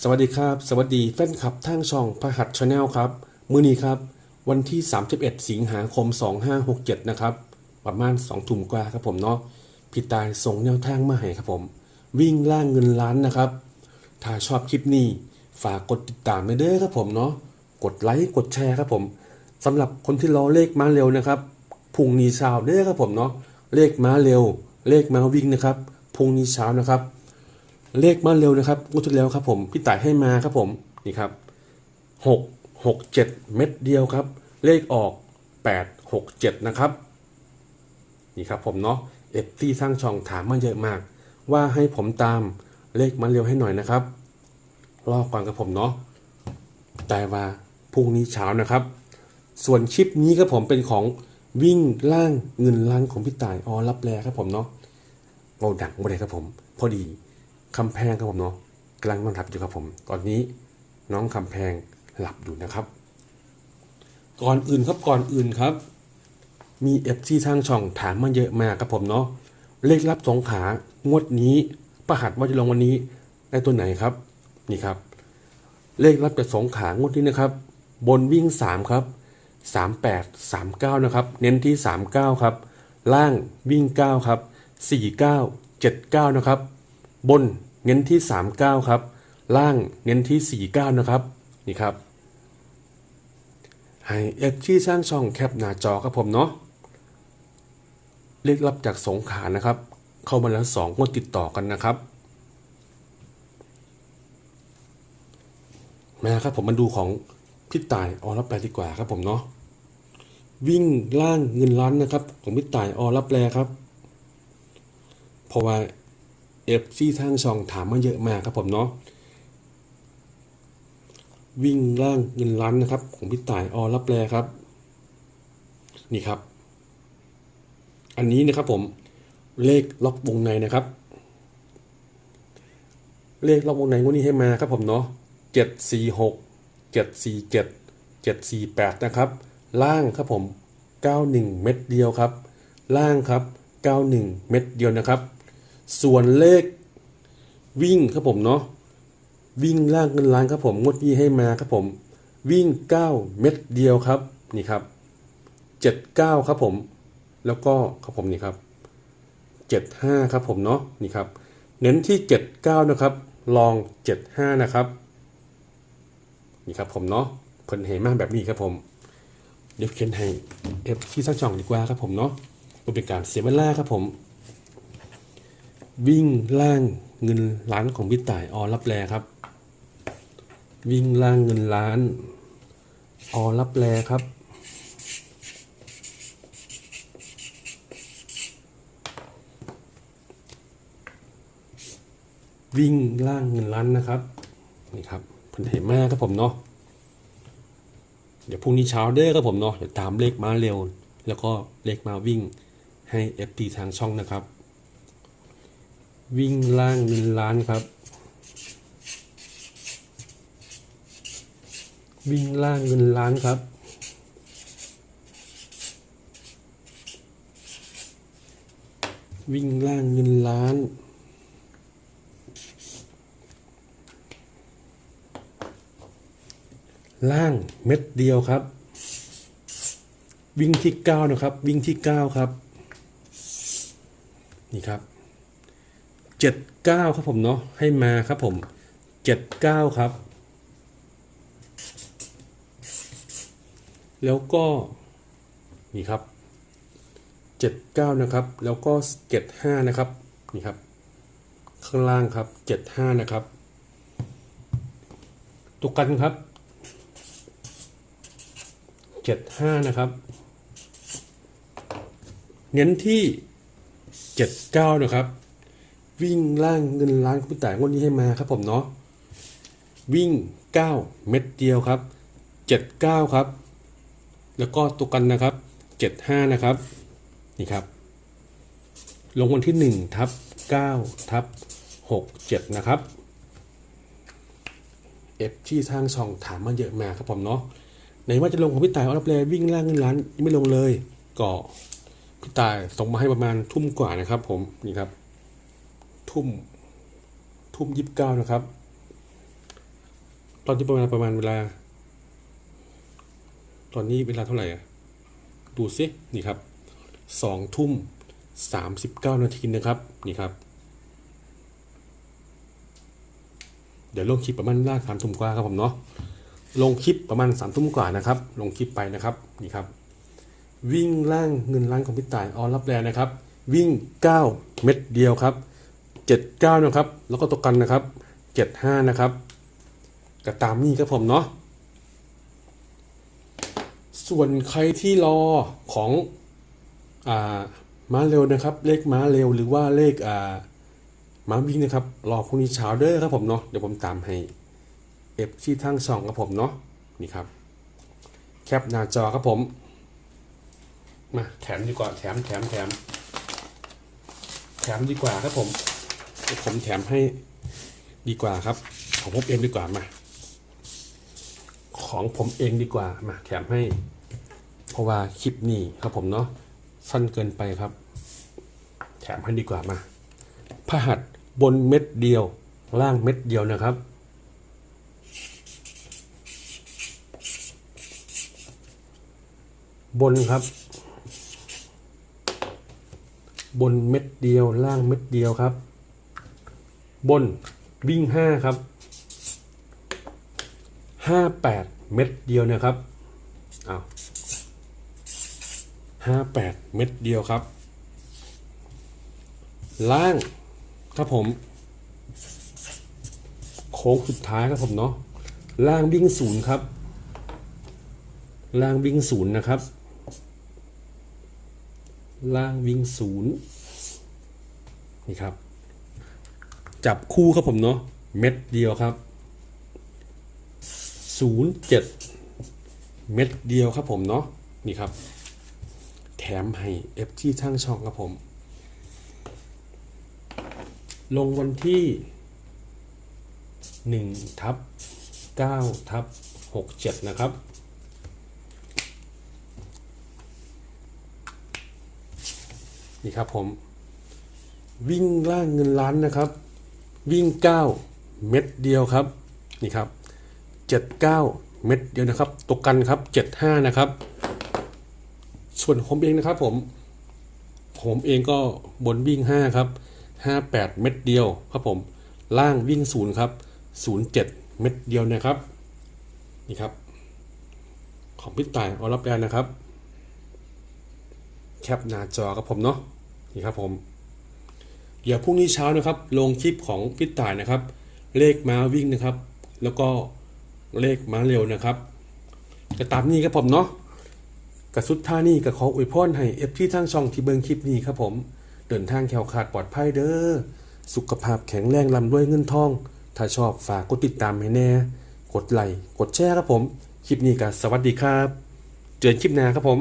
สวัสดีครับ สวัสดีแฟนคลับทางช่องพหัสชาแนลครับ มื้อนี้ครับ วันที่ 31 สิงหาคม 2567 นะครับ ประมาณ2ทุ่มกว่าครับผมเนาะพี่ตายส่งแนวทางมาให้ครับผม วิ่งล่างเงินล้านนะครับ ถ้าชอบคลิปนี้ ฝากกดติดตามไปเด้อครับผมเนาะกดไลค์กดแชร์ครับผมสำหรับคนที่รอเลขมาเร็วนะครับพุ่งนี้เช้าเด้อครับผมเนาะเลขมาเร็ว เลขมาวิ่งนะครับพุ่งนี้เช้านะครับ เลขมาเร็วนะครับงวดที่แล้วครับผมพี่ต่ายให้มาครับผมนี่ครับหกหกเจ็ดเม็ดเดียวครับ เลขออกแปดหกเจ็ดนะครับนี่ครับผมเนาะเอฟที่สร้างช่องถามมาเยอะมาก ว่าให้ผมตามเลขมาเร็วให้หน่อยนะครับ รอก่อนกับผมเนาะแต่ว่าพรุ่งนี้เช้านะครับ ส่วนคลิปนี้ครับผมเป็นของวิ่งล่างเงินล้านของพี่ต่ายออรับแลครับผมเนาะเบาดังบ่ได้ครับผม พอดี คำแพงครับผมเนาะกำลังนอนหลับอยู่ครับผม ตอนนี้น้องคำแพงหลับอยู่นะครับ ก่อนอื่นครับก่อนอื่นครับ มีเอฟซีทางช่องถามมาเยอะมากครับผมเนาะเลขรับสองขางวดนี้ประหัสว่าจะลงวันนี้ได้ตัวไหนครับ นี่ครับ เลขรับจากสองขางวดนี้นะครับ บนวิ่ง3ครับ38 39นะครับ เน้นที่39ครับ ล่างวิ่ง9ครับ49 79นะครับ บน เน้นที่ 39 ครับ ล่างเน้นที่ 49 นะครับ นี่ครับ ให้เอฟที่สร้างช่องแคปหน้าจอครับผมเนาะเลขรับจากสงขานะครับ เข้ามาแล้วสองงวดติดต่อกันนะครับมาครับผมมาดูของพี่ต่ายออรับแปลดีกว่าครับผมเนาะวิ่งล่างเงินล้านนะครับ ของพี่ต่ายออรับแปลครับ เพราะว่า เอฟซีทางช่องถามมาเยอะมากครับผมเนาะวิ่งล่างเงินล้านนะครับ ของพี่ต่ายออรับแลครับ นี่ครับ อันนี้นะครับผมเลขล็อกวงในนะครับ เลขล็อกวงในงวดนี้ให้มาครับผมเนาะเจ็ดสี่หกเจ็ดสี่เจ็ดเจ็ดสี่แปดนะครับ ล่างครับผมเก้าหนึ่งเม็ดเดียวครับ ล่างครับเก้าหนึ่งเม็ดเดียวนะครับ ส่วนเลขวิ่งครับผมเนาะวิ่งล่างเงินล้านครับผมงวดนี้ให้มาครับผม วิ่งเก้าเม็ดเดียวครับนี่ครับเจ็ดเก้าครับผม แล้วก็ครับผมนี่ครับเจ็ดห้าครับผมเนาะนี่ครับ เน้นที่เจ็ดเก้านะครับ ลองเจ็ดห้านะครับนี่ครับผมเนาะเพิ่นเห็นมากแบบนี้ครับผม เดี๋ยวเขียนให้เอฟที่สักจ่องดีกว่าครับผมเนาะเป็นการเสียเวลาครับผม วิ่งล่างเงินล้านของพี่ต่ายอรับแลครับ วิ่งล่างเงินล้าน อรับแลครับ วิ่งล่างเงินล้านนะครับนี่ครับผลเห็นมากครับผมเนาะเดี๋ยวพรุ่งนี้เช้าเด้อครับผมเนาะเดี๋ยวตามเลขมาเร็ว แล้วก็เลขมาวิ่งให้ FT ทางช่องนะครับ วิ่งล่างเงินล้านครับ วิ่งล่างเงินล้านครับ วิ่งล่างเงินล้าน ล่างเม็ดเดียวครับ วิ่งที่9นะครับ วิ่งที่9ครับ นี่ครับ 79 ครับผมเนาะให้มาครับผม 79 ครับ แล้วก็นี่ครับ 79 นะครับ แล้วก็ 75 นะครับนี่ครับ ข้างล่างครับ 75 นะครับตุกกันครับเจ็ดห้านะครับ เน้นที่เจ็ดเก้านะครับ วิ่งล่างเงินล้านคุณต่ายงวดนี้ให้มาครับผมเนาะวิ่งเก้าเม็ดเดียวครับเจ็ดเก้าครับ แล้วก็ตัวกันนะครับเจ็ดห้านะครับ นี่ครับ ลงวันที่หนึ่งทับเก้าทับหกเจ็ดนะครับเอฟที่ทางช่องถามมาเยอะมาครับผมเนาะไหนว่าจะลงของพี่ตายออรับแลวิ่งล่างเงินล้านยังไม่ลงเลย ก็พี่ตายส่งมาให้ประมาณทุ่มกว่านะครับ ผมนี่ครับ ทุ่มทุ่มยีิบเก้านะครับ ตอนที่ประมาณประมาณเวลา ตอนนี้เวลาเท่าไหร่อะ ดูซินี่ครับสองทุ่มสามสิบเก้านาทีนะครับ นี่ครับ เดี๋ยวลงคลิปประมาณล่าสามทุ่มกว่าครับผมเนาะ ลงคลิปประมาณสามทุ่มกว่านะครับ ลงคลิปไปนะครับ นี่ครับ วิ่งล่างเงินล้านของพี่ต่ายออนรับแรงนะครับ วิ่ง 9 เม็ดเดียวครับ 79นะครับ แล้วก็ตกกันนะครับ 75 นะครับก็ตามนี้ครับผมเนาะ ส่วนใครที่รอของอ่าม้าเร็วนะครับ เลขม้าเร็วหรือว่าเลขอ่าม้าวิ่งนะครับ รอพรุ่งนี้เช้าเด้อครับผมเนาะ เดี๋ยวผมตามให้เอฟที่ทั้งสองครับผมเนาะ นี่ครับ แคปหน้าจอครับผม มาแถมดีกว่าแถมแถมแถมแถมดีกว่าครับผม ผมแถมให้ดีกว่าครับ ของผมเองดีกว่ามา ของผมเองดีกว่ามาแถมให้ เพราะว่าคลิปนี้ครับผมเนาะสั้นเกินไปครับ แถมให้ดีกว่ามาพหัสบนเม็ดเดียว ล่างเม็ดเดียวนะครับ บนครับ บนเม็ดเดียวล่างเม็ดเดียวครับ บนวิ่งห้าครับห้าแปดเม็ดเดียวนะครับอ้าวห้าแปดเม็ดเดียวครับ ล่างครับผม โค้งสุดท้ายครับผมเนาะล่างวิ่งศูนย์ครับ ล่างวิ่งศูนย์นะครับ ล่างวิ่งศูนย์นี่ครับ จับคู่ครับผมเนาะเม็ดเดียวครับศูนย์เจ็ดเม็ดเดียวครับผมเนาะนี่ครับ แถมให้เอฟที่ช่างช่องครับผม ลงวันที่หนึ่งทับเก้าทับหกเจ็ดนะครับนี่ครับผม วิ่งล่างเงินล้านนะครับ วิ่ง 9 เม็ดเดียวครับนี่ครับ 79 เม็ดเดียวนะครับตกกันครับ 75 นะครับ ส่วนผมเองนะครับผมผมเองก็บนวิ่ง 5 ครับ 58 เม็ดเดียวครับผมล่างวิ่ง 0 ครับ 07 เม็ดเดียวนะครับนี่ครับ ของพี่ต่ายออรับแรงนะครับ แคปหน้าจอครับผมเนาะนี่ครับผม เดี๋ยวพรุ่งนี้เช้านะครับ ลงคลิปของพี่ต่ายนะครับ เลขม้าวิ่งนะครับ แล้วก็เลขม้าเร็วนะครับก็ตามนี้ครับผมเนาะกับสุดท่านี่กับขออวยพรให้เอฟที่ทั้งช่องที่เบิงคลิปนี้ครับผม เดินทางแขวขาดปลอดภัยเด้อสุขภาพแข็งแรงลำด้วยเงินทอง ถ้าชอบฝากกดติดตามให้แน่ กดไลค์กดแชร์ครับผม คลิปนี้ก็สวัสดีครับ เจอกันคลิปหน้าครับผม